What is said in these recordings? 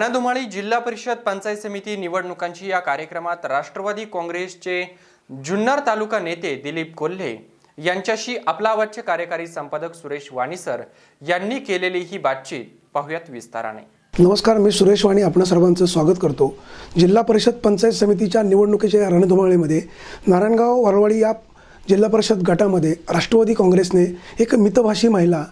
रणधुमाळी जिल्हा परिषद पंचायत समिती निवडणुकांची या कार्यक्रमात राष्ट्रवादी काँग्रेसचे जुन्नर तालुका नेते दिलीप कोल्हे यांच्याशी आपला वाच्य कार्यकारी संपादक सुरेश वाणीसर यांनी केलेली ही बातचीत पाहुयात विस्ताराने. नमस्कार मी सुरेश वाणी. आपणा सर्वांचं स्वागत करतो. जिल्हा परिषद पंचायत समितीच्या निवडणुकीच्या या रणधुमाळीमध्ये नारायणगाव वरवाडी या जिल्हा परिषद गटामध्ये राष्ट्रवादी काँग्रेसने एक मितभाषी महिला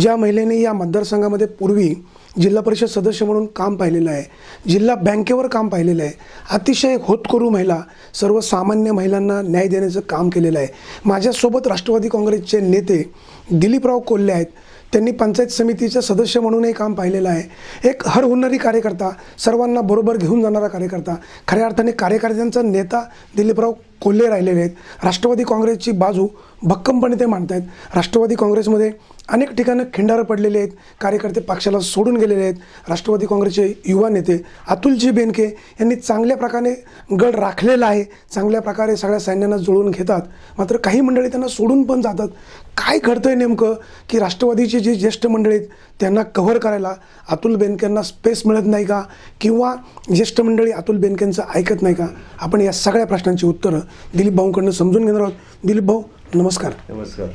ज्या महिलेने या मतदारसंघामध्ये पूर्वी जिल्हा परिषद सदस्य म्हणून काम पाहिलेलं आहे. जिल्हा बँकेवर काम पाहिलेलं आहे. अतिशय होतकरू महिला सर्वसामान्य महिलांना न्याय देण्याचं काम केलेलं आहे. माझ्यासोबत राष्ट्रवादी काँग्रेसचे नेते दिलीपराव कोल्हे आहेत. त्यांनी पंचायत समितीचे सदस्य म्हणूनही काम पाहिलेलं आहे. एक हर हुन्नरी कार्यकर्ता सर्वांना बरोबर घेऊन जाणारा कार्यकर्ता खऱ्या अर्थाने कार्यकर्त्यांचा नेता दिलीपराव कोल्हे राहिलेले आहेत. राष्ट्रवादी काँग्रेसची बाजू भक्कमपणे ते मांडत आहेत राष्ट्रवादी काँग्रेसमध्ये अनेक ठिकाणं खिंडारं पडलेले आहेत. कार्यकर्ते पक्षाला सोडून गेलेले आहेत. राष्ट्रवादी काँग्रेसचे युवा नेते अतुलजी बेनके यांनी चांगल्या प्रकारे गड राखलेला आहे. चांगल्या प्रकारे सगळ्या सैन्यांना जुळवून घेतात. मात्र काही मंडळी त्यांना सोडून पण जातात. काय घडतं आहे नेमकं की राष्ट्रवादीचे जी ज्येष्ठ मंडळी आहेत त्यांना कव्हर करायला अतुल बेनकेंना स्पेस मिळत नाही का? किंवा ज्येष्ठ मंडळी अतुल बेनकेंचं ऐकत नाही का? आपण या सगळ्या प्रश्नांची उत्तरं दिलीप भाऊंकडनं समजून घेणार आहोत. दिलीप भाऊ नमस्कार. नमस्कार.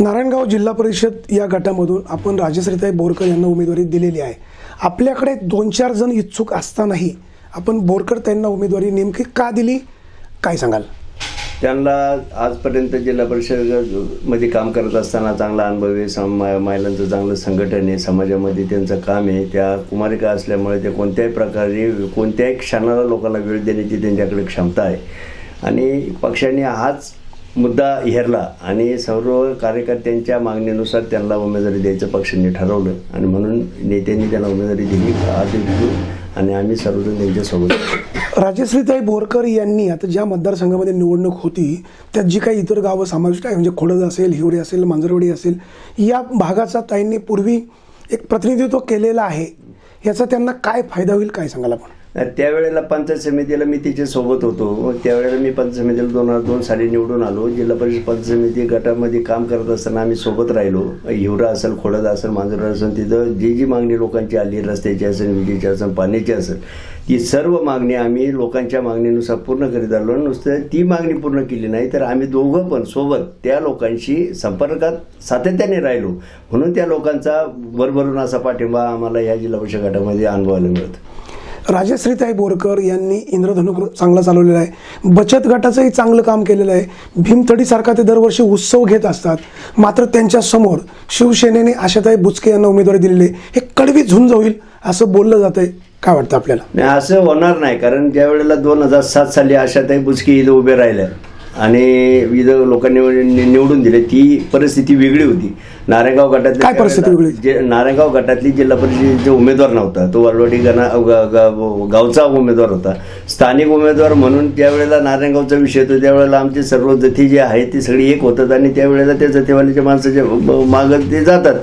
नारायणगाव जिल्हा परिषद या गटामधून आपण राजश्रीताई बोरकर यांना उमेदवारी दिलेली आहे. आपल्याकडे दोन चार जण इच्छुक असतानाही आपण बोरकर त्यांना उमेदवारी नेमकी का दिली? काय सांगाल? त्यांना आजपर्यंत जिल्हा परिषदमध्ये काम करत असताना चांगला अनुभव आहे. सम महिलांचं चांगलं संघटन आहे. समाजामध्ये त्यांचं काम आहे. त्या कुमारिका असल्यामुळे ते कोणत्याही प्रकारे कोणत्याही क्षणाला लोकांना वेळ देण्याची त्यांच्याकडे क्षमता आहे. आणि पक्षाने हाच मुद्दा हेरला आणि सर्व कार्यकर्त्यांच्या मागणीनुसार त्यांना उमेदवारी द्यायचं पक्षाने ठरवलं. आणि म्हणून नेत्यांनी त्यांना उमेदवारी दिली आज आणि आम्ही सर्वजण त्यांच्यासोबत राजश्रीताई बोरकर यांनी आता ज्या मतदारसंघामध्ये निवडणूक होती त्यात जी काही इतर गावं समाविष्ट आहे म्हणजे खोडद असेल हिवरे असेल मांजरवाडी असेल या भागाचा ताईंनी पूर्वी एक प्रतिनिधित्व केलेलं आहे. याचा त्यांना काय फायदा होईल काय सांगाल आपण? त्यावेळेला पंचायत समितीला मी तिच्या सोबत होतो. त्यावेळेला मी पंचायत समितीला दोन हजार दोन साली निवडून आलो. जिल्हा परिषद पंचायत समिती गटामध्ये काम करत असताना आम्ही सोबत राहिलो. हिवरा असेल खोडद असेल मांजरा असेल तिथं जी जी मागणी लोकांची आली रस्त्याची असेल विजेची असेल पाण्याची असेल ती सर्व मागणी आम्ही लोकांच्या मागणीनुसार पूर्ण करीत आलो. नुसतं ती मागणी पूर्ण केली नाही तर आम्ही दोघं पण सोबत त्या लोकांशी संपर्कात सातत्याने राहिलो. म्हणून त्या लोकांचा भरभरून असा पाठिंबा आम्हाला या जिल्हा परिषद गटामध्ये अनुभवायला मिळतो. राजश्रीताई बोरकर यांनी इंद्रधनु चांगला चालवलेला आहे. बचत गटाचंही चांगलं काम केलेलं आहे. भीमथडीसारखा ते दरवर्षी उत्सव घेत असतात. मात्र त्यांच्यासमोर शिवसेनेने आशाताई बुचके यांना उमेदवारी दिलेली हे कडवी झुंज होईल असं बोललं जातंय. काय वाटतं आपल्याला? नाही असं होणार नाही. कारण ज्या वेळेला दोन हजार सात साली आशाताई बुचकी इथं उभे राहिल्या आणि इथं लोकांनी निवडून दिले ती परिस्थिती वेगळी होती. नारायणगाव गटातली काय परिस्थिती वेगळी? जे नारायणगाव गटातली जिल्हा परिषदेचा उमेदवार नव्हता तो वरवडी गणा गावचा उमेदवार होता. स्थानिक उमेदवार म्हणून त्यावेळेला नारायणगावचा विषय होता. त्यावेळेला आमचे सर्व जथी जे आहेत ती सगळी एक होतात आणि त्यावेळेला त्या जथेवालीच्या माणसाच्या मागत ते जातात.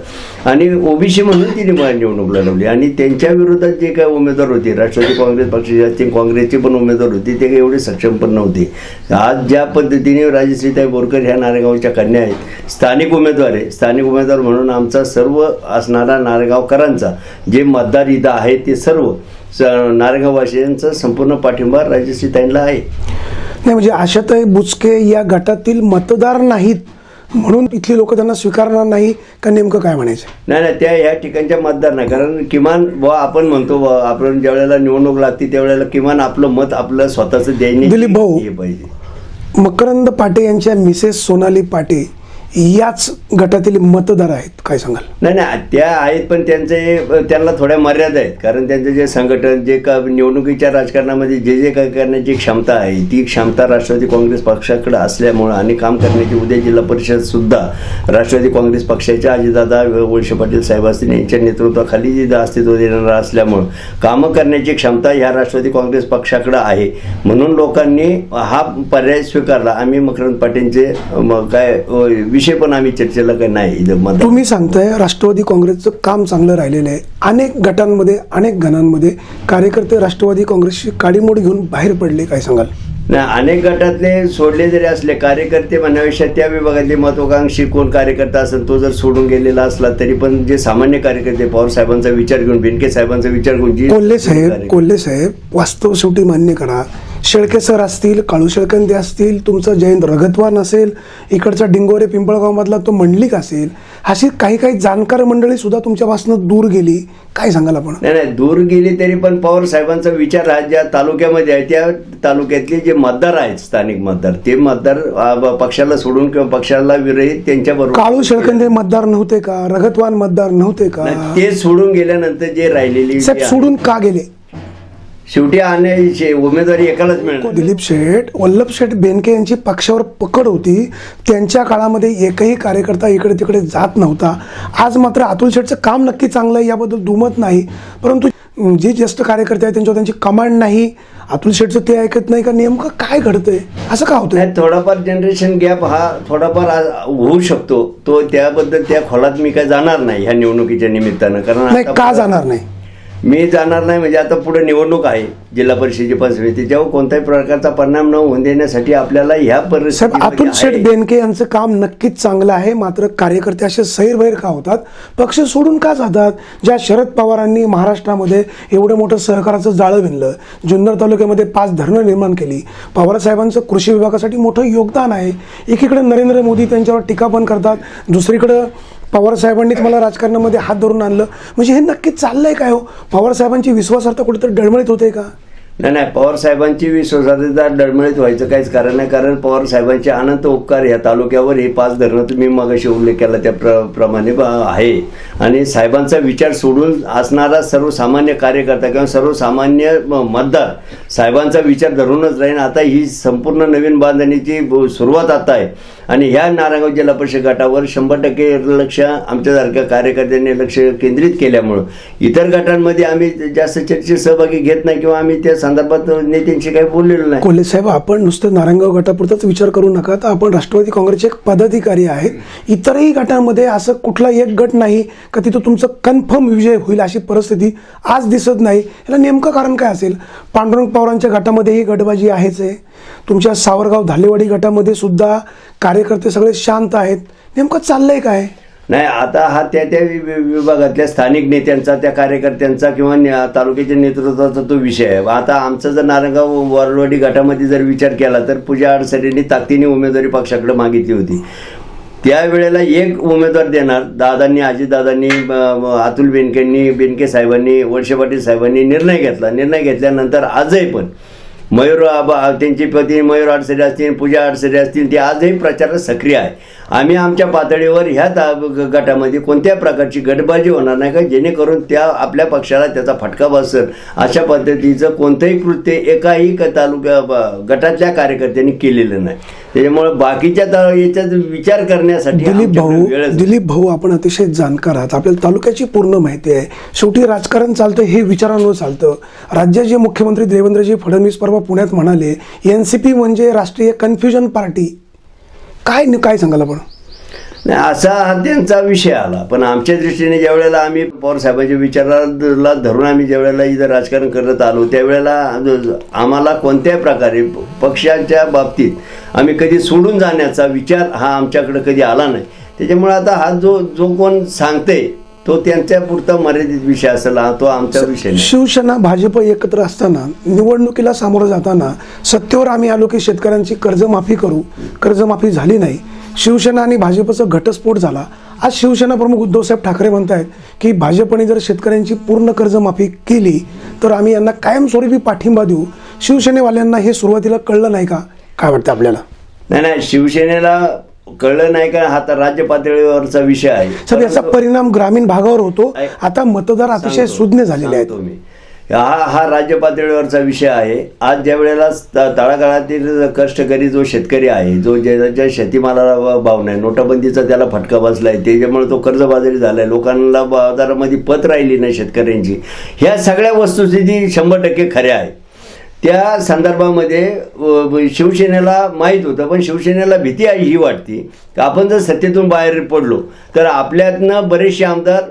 आणि ओबीसी म्हणून तिने निवडणूक लढवली. आणि त्यांच्या विरोधात जे काही उमेदवार होते राष्ट्रवादी काँग्रेस पक्षाचे असतील काँग्रेसचे पण उमेदवार होते ते काही एवढे सक्षम पण नव्हते. आज ज्या पद्धतीने राजश्रीताई बोरकर ह्या नारेगावच्या कन्या आहेत स्थानिक उमेदवार आहे. स्थानिक उमेदवार म्हणून आमचा सर्व असणारा नारेगावकरांचा जे मतदार इथं आहेत ते सर्व स नारेगाववासियांचा संपूर्ण पाठिंबा राजश्रीताईंना आहे. नाही म्हणजे आशाताई बुचके या गटातील मतदार नाहीत म्हणून इथली लोक त्यांना स्वीकारणार नाही का नेमकं काय म्हणायचं? नाही नाही त्या ह्या ठिकाणच्या मतदार नाही. कारण किमान बुवा आपण म्हणतो बुवा आपण ज्या वेळेला निवडणूक लागते त्यावेळेला किमान आपलं मत आपलं स्वतःचं द्यायला दिलीप भाऊ. पाहिजे. मकरंद पाटे यांच्या मिसेस सोनाली पाटे याच गटातील मतदार आहेत काय सांगाल? नाही नाही त्या आहेत पण त्यांचे त्यांना थोड्या मर्यादा आहेत. कारण त्यांचे जे संघटन जे का निवडणुकीच्या राजकारणामध्ये जे जे काय करण्याची क्षमता आहे ती क्षमता राष्ट्रवादी काँग्रेस पक्षाकडे असल्यामुळं आणि काम करण्याची उद्या जिल्हा परिषद सुद्धा राष्ट्रवादी काँग्रेस पक्षाच्या अजितदादा वळशे पाटील साहेब असतील यांच्या नेतृत्वाखाली जे अस्तित्व देणार असल्यामुळं कामं करण्याची क्षमता ह्या राष्ट्रवादी काँग्रेस पक्षाकडे आहे. म्हणून लोकांनी हा पर्याय स्वीकारला. आम्ही मकरंद पाटीलचे काय अ, विषय पण आम्ही चर्चेला काही नाही. तुम्ही सांगताय राष्ट्रवादी काँग्रेसचं काम चांगलं राहिलेलं आहे. अनेक गटांमध्ये अनेक गणांमध्ये कार्यकर्ते राष्ट्रवादी काँग्रेसची काडीमोड घेऊन बाहेर पडले काय सांगाल? नाही अनेक गटातले सोडले जरी असले कार्यकर्ते म्हणण्यापेक्षा त्या विभागातले महत्वाकांक्षी कोण कार्यकर्ता असेल तो जर सोडून गेलेला असला तरी पण जे सामान्य कार्यकर्ते पवार साहेबांचा विचार घेऊन बेनके साहेबांचा विचार घेऊन कोल्हे साहेब कोल्हे साहेब वास्तव शेवटी मान्य करा. शेळके सर असतील काळू शेळकंदे असतील तुमचं जयंत रगतवान असेल इकडचा डिंगोरे पिंपळगावमधला तो मंडलिक असेल अशी काही काही जाणकार मंडळी सुद्धा तुमच्यापासून दूर गेली. काय सांगाल आपण? नाही नाही दूर गेली तरी पण पवार साहेबांचा विचार हा ज्या तालुक्यामध्ये आहे त्या तालुक्यातले जे मतदार आहेत स्थानिक मतदार ते मतदार पक्षाला सोडून किंवा पक्षाला विरहित त्यांच्या बरोबर काळू शेळकंदे मतदार नव्हते का? रगतवान मतदार नव्हते का? ते सोडून गेल्यानंतर जे राहिलेली सोडून का गेले? शेवटी आणि उमेदवारी एकालाच मिळणार. दिलीप शेठ वल्लभ शेठ बेनके यांची पक्षावर पकड होती. त्यांच्या काळामध्ये एकही कार्यकर्ता इकडे तिकडे जात नव्हता. आज मात्र अतुल शेठचं काम नक्की चांगलं आहे याबद्दल दुमत नाही. परंतु जे ज्येष्ठ कार्यकर्ते आहेत त्यांच्यावर त्यांची कमांड नाही. अतुल शेठचं ते ऐकत नाही का नेमकं काय घडतंय? असं का नाही थोडाफार जनरेशन गॅप हा थोडाफार होऊ शकतो. तो त्याबद्दल त्या खोलात मी काय जाणार नाही ह्या निवडणुकीच्या निमित्तानं. कारण नाही का जाणार नाही? मी जाणार नाही म्हणजे आता पुढे निवडणूक आहे जिल्हा परिषदेची पंचायत त्याच्यावर कोणत्याही प्रकारचा परिणाम न होऊन देण्यासाठी आपल्याला ह्या साहेब अतुल शेठ. बेनके यांचं काम नक्कीच चांगलं आहे मात्र कार्यकर्ते असे सैरभैर का होतात? पक्ष सोडून का जातात? ज्या शरद पवारांनी महाराष्ट्रामध्ये एवढं मोठं सहकाराचं जाळं विणलं जुन्नर तालुक्यामध्ये पाच धरणं निर्माण केली पवार साहेबांचं कृषी विभागासाठी मोठं योगदान आहे एकीकडे नरेंद्र मोदी त्यांच्यावर टीका पण करतात दुसरीकडं पवार साहेबांनी तुम्हाला राजकारणामध्ये हात धरून आणलं. म्हणजे हे नक्की चाललंय काय हो? पवार साहेबांची विश्वासार्हता कुठेतरी डळमळीत होते का? नाही नाही पवार साहेबांची विश्वासार्हता डळमळीत व्हायचं काहीच कारण नाही. कारण पवार साहेबांचे अनंत उपकार या तालुक्यावर हे पाच धरणं तुम्ही मगाशी उल्लेख केला त्या प्र प्रमाणे ब- आहे. आणि साहेबांचा विचार सोडून असणारा सर्वसामान्य कार्यकर्ता किंवा सर्वसामान्य मतदार साहेबांचा विचार धरूनच राहीन. आता ही संपूर्ण नवीन बांधणीची सुरुवात आता आहे. आणि ह्या नारायणगाव जिल्हा परिषद गटावर शंभर टक्के लक्ष आमच्यासारख्या कार्यकर्त्यांनी लक्ष केंद्रित केल्यामुळं. इतर गटांमध्ये आम्ही जास्त चर्चेत सहभागी घेत नाही किंवा आम्ही त्या संदर्भात नेत्यांशी काही बोललेलो नाही. कोल्हे साहेब आपण नुसतं नारायणगाव गटापुरताच विचार करू नका. तर आपण राष्ट्रवादी काँग्रेसचे एक पदाधिकारी आहेत. इतरही गटांमध्ये असं कुठला एक गट नाही का तिथं तुमचं कन्फर्म विजय होईल अशी परिस्थिती आज दिसत नाही. याला नेमकं कारण काय असेल? पांडुरंग पवारांच्या गटामध्येही गटबाजी आहेच आहे. तुमच्या सावरगाव धालेवाडी गटामध्ये सुद्धा कार्यकर्ते सगळे शांत आहेत. नेमकं चाललंय काय? नाही आता हा त्या त्या वि- विभागातल्या स्थानिक नेत्यांचा त्या कार्यकर्त्यांचा किंवा न्या- तालुक्याच्या नेतृत्वाचा तो विषय आहे. आता आमचा जर नारंगाव वारवाडी गटामध्ये जर विचार केला तर पूजा अडसरेंनी ताकदीने उमेदवारी पक्षाकडे मागितली होती. त्यावेळेला एक उमेदवार देणार दादांनी आजीदादांनी अतुल बेनकेंनी बेनके साहेबांनी वळसे पाटील साहेबांनी निर्णय घेतला. निर्णय घेतल्यानंतर आजही पण मयूर आबा त्यांची पती मयूर अडसरे असतील पूजा अडसरे असतील ते आजही प्रचारात सक्रिय आहे. आम्ही आमच्या पातळीवर ह्या ता- ग- गटामध्ये कोणत्या प्रकारची गटबाजी होणार नाही का? जेणेकरून त्या आपल्या पक्षाला त्याचा फटका बसेल. अशा पद्धतीचं कोणतंही कृत्य एकाही तालुक्या गटातल्या कार्यकर्त्यांनी केलेलं नाही. त्याच्यामुळे बाकीच्या याच्यात विचार करण्यासाठी दिलीप भाऊ. दिलीप भाऊ आपण अतिशय जाणकार आहात आपल्याला तालुक्याची पूर्ण माहिती आहे. शेवटी राजकारण चालतं हे विचारांवर चालतं. राज्याचे मुख्यमंत्री देवेंद्रजी फडणवीस परवा पुण्यात म्हणाले एन सी पी म्हणजे राष्ट्रीय कन्फ्युजन पार्टी. काय काय सांगाल आपण? नाही असा हा त्यांचा विषय आला. पण आमच्या दृष्टीने ज्या वेळेला आम्ही पवार साहेबांच्या विचाराला धरून आम्ही ज्या वेळेला इथं राजकारण करत आलो त्यावेळेला आम्हाला कोणत्याही प्रकारे पक्षाच्या बाबतीत आम्ही कधी सोडून जाण्याचा विचार हा आमच्याकडे कधी आला नाही. त्याच्यामुळे आता हा जो जो कोण सांगते तो त्यांच्या पुरता मर्यादित विषय असेल तो आमचा विषय शिवसेना भाजप एकत्र असताना निवडणुकीला सामोरं जाताना सत्तेवर आम्ही आलो की शेतकऱ्यांची कर्जमाफी करू. कर्जमाफी झाली नाही. शिवसेना आणि भाजपचा घटस्फोट झाला. आज शिवसेना प्रमुख उद्धवसाहेब ठाकरे म्हणतायत की भाजपने जर शेतकऱ्यांची पूर्ण कर्जमाफी केली तर आम्ही यांना कायमस्वरूपी पाठिंबा देऊ. शिवसेनेवाल्यांना हे सुरुवातीला कळलं नाही का? काय वाटतं आपल्याला? नाही नाही शिवसेनेला कळलं नाही का? हा तर राज्य पातळीवरचा विषय आहे. सर याचा परिणाम ग्रामीण भागावर होतो. आता मतदार अतिशय सुज्ञ झालेले आहेत. हा हा राज्य पातळीवरचा विषय आहे. आज ज्या वेळेला तळागाळातील कष्टकरी जो शेतकरी आहे जो ज्याच्या शेतीमालाला भाव नाही नोटाबंदीचा त्याला फटका बसला आहे त्याच्यामुळे तो कर्जबाजारी झालाय लोकांना बाजारामध्ये पत राहिली नाही शेतकऱ्यांची. ह्या सगळ्या वस्तुस्थिती शंभर टक्के खऱ्या आहेत त्या संदर्भामध्ये शिवसेनेला माहीत होतं पण शिवसेनेला भीती आहे ही वाटते. की आपण जर सत्तेतून बाहेर पडलो तर आपल्यातनं बरेचसे आमदार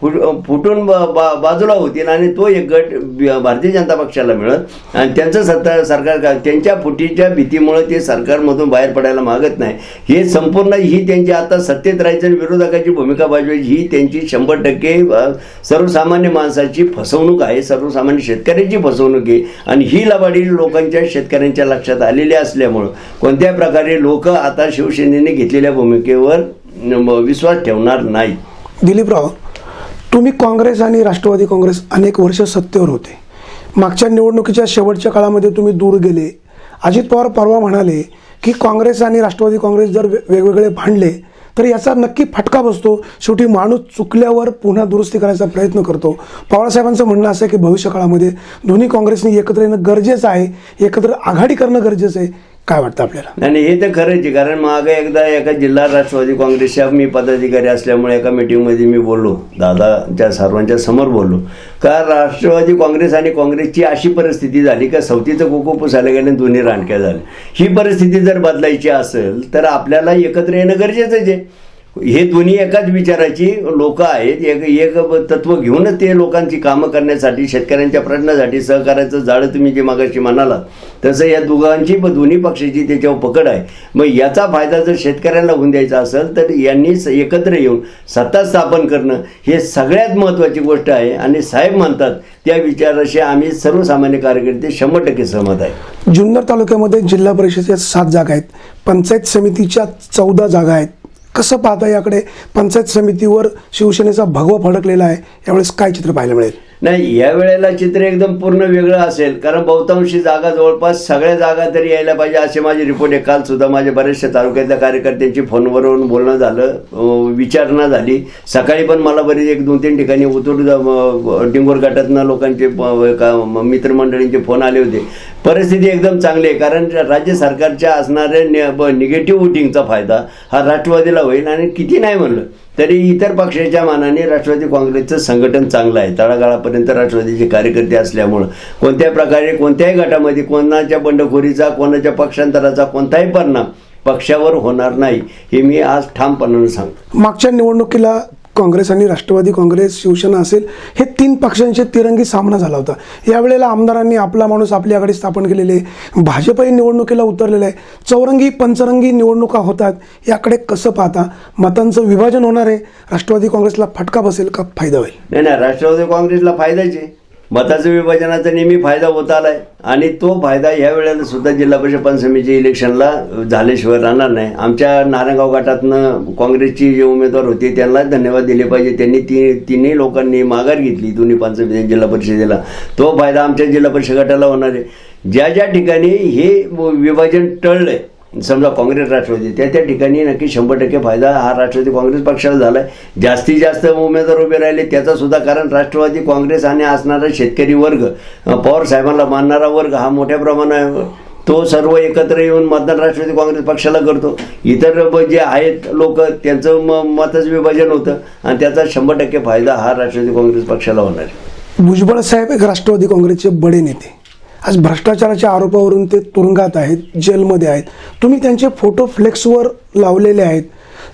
फुट फुटून ब- बा- बाजूला होतील आणि तो एक गट भारतीय जनता पक्षाला मिळत. आणि त्यांचं सत्ता सरकार त्यांच्या फुटीच्या भीतीमुळे ते सरकारमधून बाहेर पडायला मागत नाही. हे संपूर्ण ही त्यांची आता सत्तेत राहायचं आणि विरोधकाची भूमिका बजावायची ही त्यांची शंभर टक्के सर्वसामान्य माणसाची फसवणूक आहे सर्वसामान्य शेतकऱ्यांची फसवणूक आहे. आणि ही लबाडी लोकांच्या शेतकऱ्यांच्या लक्षात आलेली असल्यामुळं कोणत्याही प्रकारे लोक आता शिवसेनेने घेतलेल्या भूमिकेवर विश्वास ठेवणार नाही दिलीपराव तुम्ही काँग्रेस आणि राष्ट्रवादी काँग्रेस अनेक वर्ष सत्तेवर होते. मागच्या निवडणुकीच्या शेवटच्या काळामध्ये तुम्ही दूर गेले. अजित पवार परवा म्हणाले की काँग्रेस आणि राष्ट्रवादी काँग्रेस जर वेगवेगळे भांडले तर याचा नक्की फटका बसतो. शेवटी माणूस चुकल्यावर पुन्हा दुरुस्ती करायचा प्रयत्न करतो. पवारसाहेबांचं म्हणणं असं आहे की भविष्य काळामध्ये दोन्ही काँग्रेसनी एकत्र येणं गरजेचं आहे. एकत्र आघाडी करणं गरजेचं आहे. काय वाटतं आपल्याला? नाही हे तर खरंच आहे कारण मागे एकदा एका जिल्हा राष्ट्रवादी काँग्रेसच्या मी पदाधिकारी असल्यामुळे एका मिटिंगमध्ये मी बोललो. दादाच्या सर्वांच्या समोर बोललो. का राष्ट्रवादी काँग्रेस आणि काँग्रेसची अशी परिस्थिती झाली का सवतीचं कोको पुसायला गेलं दोन्ही रानक्या झाले. ही परिस्थिती जर बदलायची असेल तर आपल्याला एकत्र येणं गरजेचंच आहे. हे दोन्ही एकाच विचाराची लोक आहेत. एक एक तत्व घेऊनच ते लोकांची कामं करण्यासाठी शेतकऱ्यांच्या प्रश्नासाठी सहकार्याचं जाळं तुम्ही जे मागाशी म्हणालात तसं या दोघांची प- दोन्ही पक्षाची त्याच्यावर पकड आहे. मग याचा फायदा जर शेतकऱ्यांना होऊन द्यायचा असेल तर यांनी एकत्र येऊन सत्ता स्थापन करणं हे सगळ्यात महत्त्वाची गोष्ट आहे. आणि साहेब म्हणतात त्या विचाराशी आम्ही सर्वसामान्य कार्यकर्ते शंभर टक्के सहमत आहे. जुन्नर तालुक्यामध्ये जिल्हा परिषदेच्या सात जागा आहेत. पंचायत समितीच्या चौदा जागा आहेत. कसं पाहता याकडे पंचायत समितीवर शिवसेनेचा भगवा फडकलेला आहे? यावेळेस काय चित्र पाहायला मिळेल? नाही या वेळेला चित्र एकदम पूर्ण वेगळं असेल. कारण बहुतांशी जागा जवळपास सगळ्या जागा तरी यायला पाहिजे असे माझे रिपोर्ट आहे. काल सुद्धा माझ्या बऱ्याचशा तालुक्यातल्या कार्यकर्त्यांची फोनवरून बोलणं झालं विचारणा झाली. सकाळी पण मला बरीच एक दोन तीन ठिकाणी उतूर डिंगोर गटातनं लोकांचे का- मित्रमंडळींचे फोन आले होते. परिस्थिती एकदम चांगली आहे. कारण राज्य सरकारच्या असणाऱ्या निगेटिव्ह वोटिंगचा फायदा हा राष्ट्रवादीला होईल. आणि किती नाही म्हणलं तरी इतर पक्षाच्या मानाने राष्ट्रवादी काँग्रेसचं संघटन चांगलं आहे. तळागाळापर्यंत राष्ट्रवादीचे कार्यकर्ते असल्यामुळं कोणत्या प्रकारे कोणत्याही गटामध्ये कोणाच्या बंडखोरीचा कोणाच्या पक्षांतराचा कोणताही परिणाम पक्षावर होणार नाही हे मी आज ठामपणानं सांगतो. मागच्या निवडणुकीला काँग्रेस आणि राष्ट्रवादी काँग्रेस शिवसेना असेल हे तीन पक्षांचे तिरंगी सामना झाला होता. यावेळेला आमदारांनी आपला माणूस आपली आघाडी स्थापन केलेली आहे. भाजपही निवडणुकीला उतरलेलं आहे. चौरंगी पंचरंगी निवडणुका होतात. याकडे कसं पाहता? मतांचं विभाजन होणार आहे. राष्ट्रवादी काँग्रेसला फटका बसेल का फायदा होईल? नाही नाही राष्ट्रवादी काँग्रेसला फायदाच आहे. मताचं विभाजनाचा नेहमी फायदा होत आलाय. आणि तो फायदा ह्या वेळेला सुद्धा जिल्हा परिषद पंचायत इलेक्शनला झाल्याशिवाय राहणार नाही. आमच्या नारायणगाव गटातनं काँग्रेसची जे उमेदवार होते त्यांना धन्यवाद दिले पाहिजे. त्यांनी ती तिन्ही लोकांनी माघार घेतली दोन्ही पंचमी जिल्हा परिषदेला. तो फायदा आमच्या जिल्हा परिषद गटाला होणार आहे. ज्या ज्या ठिकाणी हे विभाजन टळलंय समजा काँग्रेस राष्ट्रवादी त्या त्या ठिकाणी नक्की शंभर टक्के फायदा हा राष्ट्रवादी काँग्रेस पक्षाला झाला आहे जास्तीत जास्त उमेदवार उभे राहिले त्याचा सुद्धा कारण राष्ट्रवादी काँग्रेस आणि असणारा शेतकरी वर्ग पवार साहेबांना मानणारा वर्ग हा मोठ्या प्रमाणावर तो सर्व एकत्र येऊन मतदान राष्ट्रवादी काँग्रेस पक्षाला करतो. इतर जे आहेत लोक त्यांचं म मतच विभाजन होतं आणि त्याचा शंभर टक्के फायदा हा राष्ट्रवादी काँग्रेस पक्षाला होणार आहे. भुजबळ साहेब एक राष्ट्रवादी काँग्रेसचे बडे नेते. आज भ्रष्टाचाराच्या आरोपावरून ते तुरुंगात आहेत जेलमध्ये आहेत. तुम्ही त्यांचे फोटो फ्लेक्सवर लावलेले आहेत.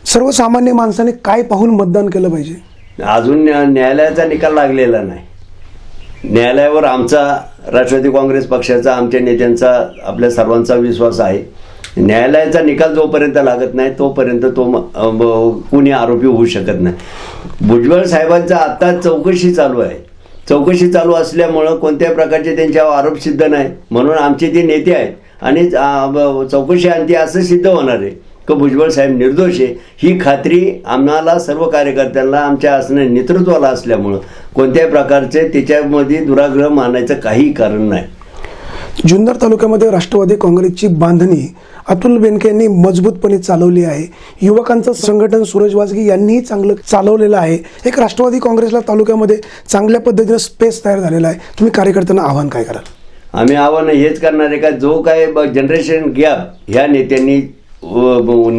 सर्वसामान्य माणसाने काय पाहून मतदान केलं पाहिजे? अजून न्या- न्यायालयाचा निकाल लागलेला नाही. न्यायालयावर आमचा राष्ट्रवादी काँग्रेस पक्षाचा आमच्या नेत्यांचा आपल्या सर्वांचा विश्वास आहे. न्यायालयाचा निकाल जोपर्यंत लागत नाही तोपर्यंत तो म- कुणी आरोपी होऊ शकत नाही. भुजबळ साहेबांचा आत्ता चौकशी चालू आहे. चौकशी चालू असल्यामुळं कोणत्याही प्रकारचे त्यांच्यावर आरोप सिद्ध नाही. म्हणून आमचे जे नेते आहेत. आणि चौकशी आणते असं सिद्ध होणार आहे की भुजबळ साहेब निर्दोष आहे. ही खात्री आम्हाला सर्व कार्यकर्त्यांना आमच्या असण्या नेतृत्वाला असल्यामुळं कोणत्याही प्रकारचे त्याच्यामध्ये दुराग्रह मानायचं काही कारण नाही. जुन्नर तालुक्यामध्ये राष्ट्रवादी काँग्रेसची बांधणी अतुल बेनके यांनी मजबूतपणे चालवली आहे. युवकांचं संघटन सूरज वाजगी यांनीही चांगलं चालवलेलं आहे. एक राष्ट्रवादी काँग्रेसला तालुक्यामध्ये चांगल्या पद्धतीनं स्पेस तयार झालेला आहे. तुम्ही कार्यकर्त्यांना आव्हान काय कराल? आम्ही आव्हान हेच करणार आहे का जो काय जनरेशन गॅप ह्या नेत्यांनी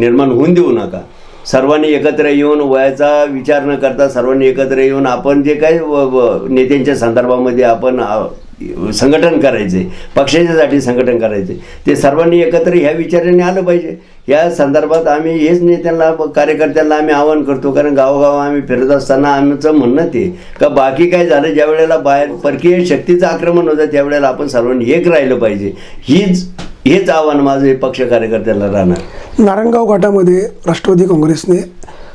निर्माण होऊन देऊ नका. सर्वांनी एकत्र येऊन वयाचा विचार न करता सर्वांनी एकत्र येऊन आपण जे काही व- नेत्यांच्या संदर्भामध्ये आपण संघटन करायचे पक्षाच्यासाठी संघटन करायचे. ते सर्वांनी एकत्र ह्या विचाराने आलं पाहिजे. या संदर्भात आम्ही हेच नेत्यांना कार्यकर्त्यांना आम्ही आवाहन करतो कारण गावोगाव आम्ही फिरत असताना आमचं म्हणणं ते का बाकी काय झालं ज्या वेळेला बाहेर परकीय शक्तीचं आक्रमण होतं त्यावेळेला आपण सर्वांनी एक राहिलं पाहिजे. हीच हेच आव्हान माझं पक्ष कार्यकर्त्यांना राहणार. नारायणगाव घाटामध्ये राष्ट्रवादी काँग्रेसने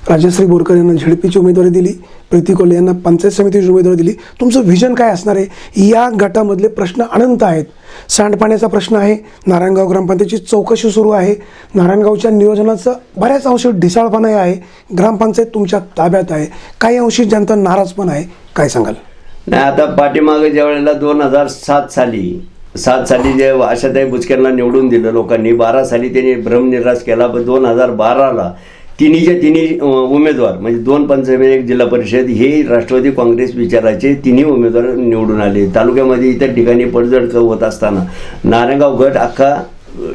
राजश्री बोरकर यांना झेडपीची उमेदवारी दिली प्रीती कोल्हे यांना पंचायत समितीची उमेदवारी दिली. तुमचं व्हिजन काय असणार आहे? या गटामधले प्रश्न अनंत आहेत. सांडपाण्याचा प्रश्न आहे नारायणगाव ग्रामपंचायतीची चौकशी सुरू आहे. नारायणगावच्या नियोजनाचं बऱ्याच अंशी ढिसाळपणा आहे. ग्रामपंचायत तुमच्या ताब्यात आहे. काही अंशी जनता नाराज पण आहे. काय सांगाल? नाही आता पाठीमागे ज्या वेळेला दोन हजार सात साली सात साली जे आशाताई बुचक्यांना निवडून दिलं लोकांनी बारा साली त्यांनी भ्रमनिराश केला पण दोन हजार बाराला तिन्हीच्या तिन्ही उमेदवार म्हणजे दोन पंचायत एक जिल्हा परिषद हे राष्ट्रवादी काँग्रेस विचाराचे तिन्ही उमेदवार निवडून आले. तालुक्यामध्ये इतर ठिकाणी पडझड होत असताना नारायणगाव गट अख्खा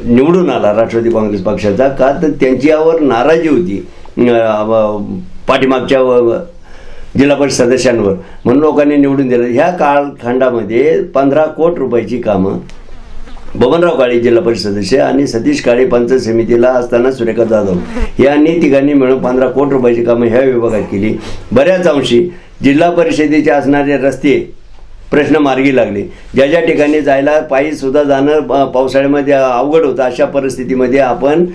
निवडून आला राष्ट्रवादी काँग्रेस पक्षाचा का तर त्यांच्यावर नाराजी होती पाठीमागच्या जिल्हा परिषद सदस्यांवर. म्हणून लोकांनी निवडून दिलं. ह्या कालखंडामध्ये पंधरा कोटी रुपयाची कामं बबनराव काळे जिल्हा परिषद सदस्य आणि सतीश काळे पंचायत समितीला असताना सुरेखा जाधव यांनी तिघांनी मिळून पंधरा कोटी रुपयाची कामं ह्या विभागात केली. बऱ्याच अंशी जिल्हा परिषदेचे असणारे रस्ते प्रश्न मार्गी लागले. ज्या ज्या ठिकाणी जायला पायी सुद्धा जाणं पावसाळ्यामध्ये अवघड होतं अशा परिस्थितीमध्ये आपण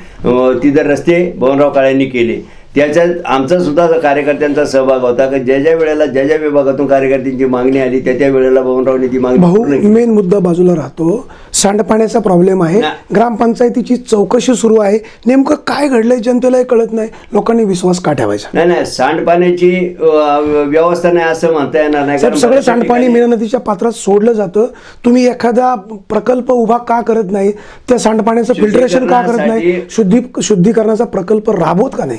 तिथं रस्ते बबनराव काळ्यांनी केले. त्याच्यात आमचा सुद्धा कार्यकर्त्यांचा सहभाग होता की ज्या ज्या वेळेला ज्या ज्या विभागातून कार्यकर्त्यांची मागणी आली त्या त्या वेळेला बबनरावनी ती मागणी भाऊ पूर्ण केली. मेन मुद्दा बाजूला राहतो. सांडपाण्याचा प्रॉब्लेम आहे. ग्रामपंचायतीची चौकशी सुरू आहे. नेमकं काय घडलंय जनतेलाही कळत नाही. लोकांनी विश्वास का ठेवायचा? नाही नाही सांडपाण्याची अ, व्यवस्था नाही असं म्हणता येणार नाही. साहेब कारण सगळं बऱ्याचशा सांडपाणी ठिकाणी- मीना नदीच्या पात्रात सोडलं जातं. तुम्ही एखादा प्रकल्प उभा का करत नाही? त्या सांडपाण्याचं फिल्टरेशन का करत नाही? शुद्धीकरणासाठी- शुद्धी शुद्धीकरणाचा प्रकल्प राबवत का नाही?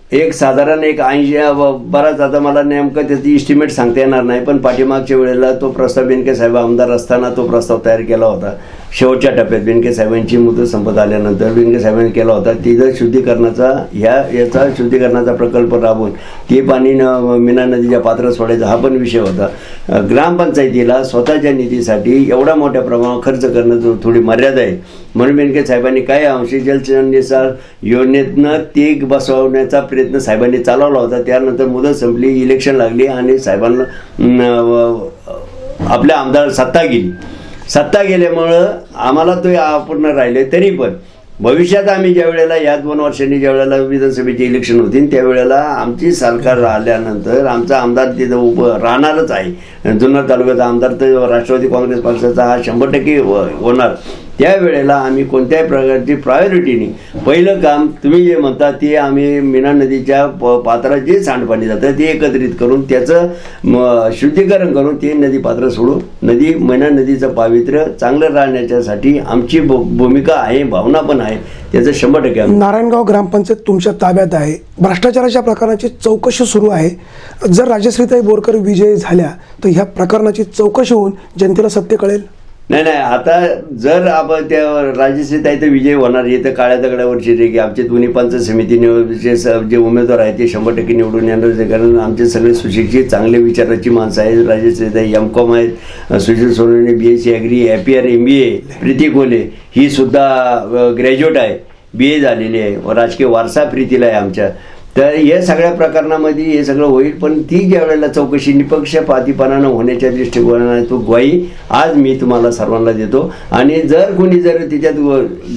एक साधारण एक ऐंशी बराच आता मला नेमकं त्याची इस्टिमेट सांगता येणार नाही पण पाठीमागच्या वेळेला तो प्रस्ताव बेनके साहेब आमदार असताना तो प्रस्ताव तयार केला होता. शेवटच्या टप्प्यात बेनके साहेबांची मुदत संपत आल्यानंतर बेनके साहेबांनी केला होता. तिथं शुद्धीकरणाचा ह्या याचा शुद्धीकरणाचा प्रकल्प राबवून ते पाणी न- मीना नदीच्या पात्रात सोडायचा हा पण विषय होता. ग्रामपंचायतीला स्वतःच्या निधीसाठी एवढा मोठ्या प्रमाणावर खर्च करणं थोडी मर्यादा आहे. म्हणून बेनके साहेबांनी काय अंशी जलनिसार योजनेतनं ते बसवण्याचा प्रयत्न साहेबांनी चालवला होता. त्यानंतर मुदत संपली इलेक्शन लागली आणि साहेबांना आपल्या आमदार सत्ता गेली. सत्ता गेल्यामुळं आम्हाला तो अपूर्ण राहिले. तरी पण भविष्यात आम्ही ज्या वेळेला या दोन वर्षांनी ज्या वेळेला विधानसभेची इलेक्शन होती त्यावेळेला आमची सरकार राहिल्यानंतर आमचा आमदार तिथं उभं राहणारच आहे. जुन्नर तालुक्याचा आमदार तर राष्ट्रवादी काँग्रेस पक्षाचा हा शंभर टक्के होणार. त्यावेळेला आम्ही कोणत्याही प्रकारची प्रायोरिटीने पहिलं काम तुम्ही जे म्हणता ते आम्ही मीना नदीच्या प- पात्रात जे सांडपाणी जातं ते एकत्रित करून त्याचं शुद्धीकरण करून ते नदी पात्र सोडू. नदी मैना नदीचं पावित्र्य चांगलं राहण्याच्यासाठी आमची भूमिका आहे भावना पण आहे. त्याचं शंभर टक्के नारायणगाव ग्रामपंचायत तुमच्या ताब्यात आहे. भ्रष्टाचाराच्या प्रकरणाची चौकशी सुरू आहे. जर राजश्रीताई बोरकर विजयी झाल्या तर ह्या प्रकरणाची चौकशी होऊन जनतेला सत्य कळेल. नाही नाही आता जर आपण त्या राजश्रीताई तर विजय होणार. हे तर काळ्या दगडावरची रेगी आमचे दोन्ही पंचायत समिती निवडचे जे उमेदवार आहेत ते शंभर टक्के निवडून येणार. कारण आमचे सगळे सुशिक्षित चांगले विचाराची माणसं आहेत. राजश्रीताई एम कॉम आहेत. Sushil Sonawane B S C agri A P R M B A Preeti Kole ही सुद्धा ग्रॅज्युएट आहे. बी ए झालेली आहे. राजकीय वारसा प्रीतीला आहे आमच्या. तर या सगळ्या प्रकरणामध्ये हे सगळं होईल पण ती ज्या वेळेला चौकशी निपक्षपातीपणानं होण्याच्या दृष्टिकोनाने तो ग्वाही आज मी तुम्हाला सर्वांना देतो. आणि जर कोणी जर त्याच्यात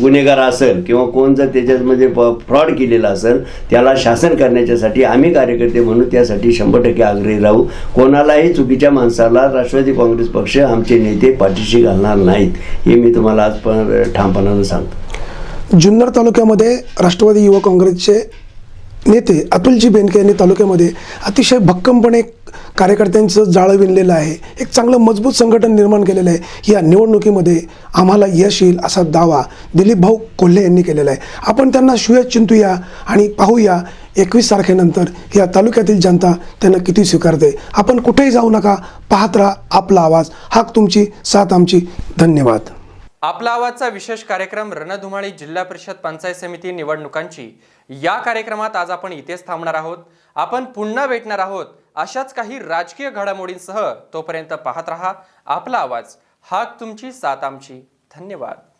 गुन्हेगार असेल किंवा कोण जर त्याच्यामध्ये फ्रॉड केलेला असेल त्याला शासन करण्याच्यासाठी आम्ही कार्यकर्ते म्हणून त्यासाठी शंभर टक्के आग्रही राहू. कोणालाही चुकीच्या माणसाला राष्ट्रवादी काँग्रेस पक्ष आमचे नेते पाठीशी घालणार नाहीत हे मी तुम्हाला आज पण ठामपणानं सांगतो. जुन्नर तालुक्यामध्ये राष्ट्रवादी युवा काँग्रेसचे नेते अतुलजी बेनके यांनी तालुक्यामध्ये अतिशय भक्कमपणे कार्यकर्त्यांचं जाळं विणलेलं आहे. एक चांगलं मजबूत संघटन निर्माण केलेलं आहे. या निवडणुकीमध्ये आम्हाला यश येईल असा दावा दिलीप भाऊ कोल्हे यांनी केलेला आहे. आपण त्यांना शिव्या चिंतूया आणि पाहूया एकवीस तारखेनंतर या तालुक्यातील जनता त्यांना किती स्वीकारते. आपण कुठेही जाऊ नका पाहत राहा आपला आवाज. हाक तुमची साथ आमची. धन्यवाद. आपला आवाजचा विशेष कार्यक्रम रणधुमाळी जिल्हा परिषद पंचायत समिती निवडणुकांची या कार्यक्रमात आज आपण इथेच थांबणार आहोत. आपण पुन्हा भेटणार आहोत. अशाच काही राजकीय घडामोडींसह तोपर्यंत पाहत रहा. आपला आवाज हाक तुमची साथ आमची. धन्यवाद.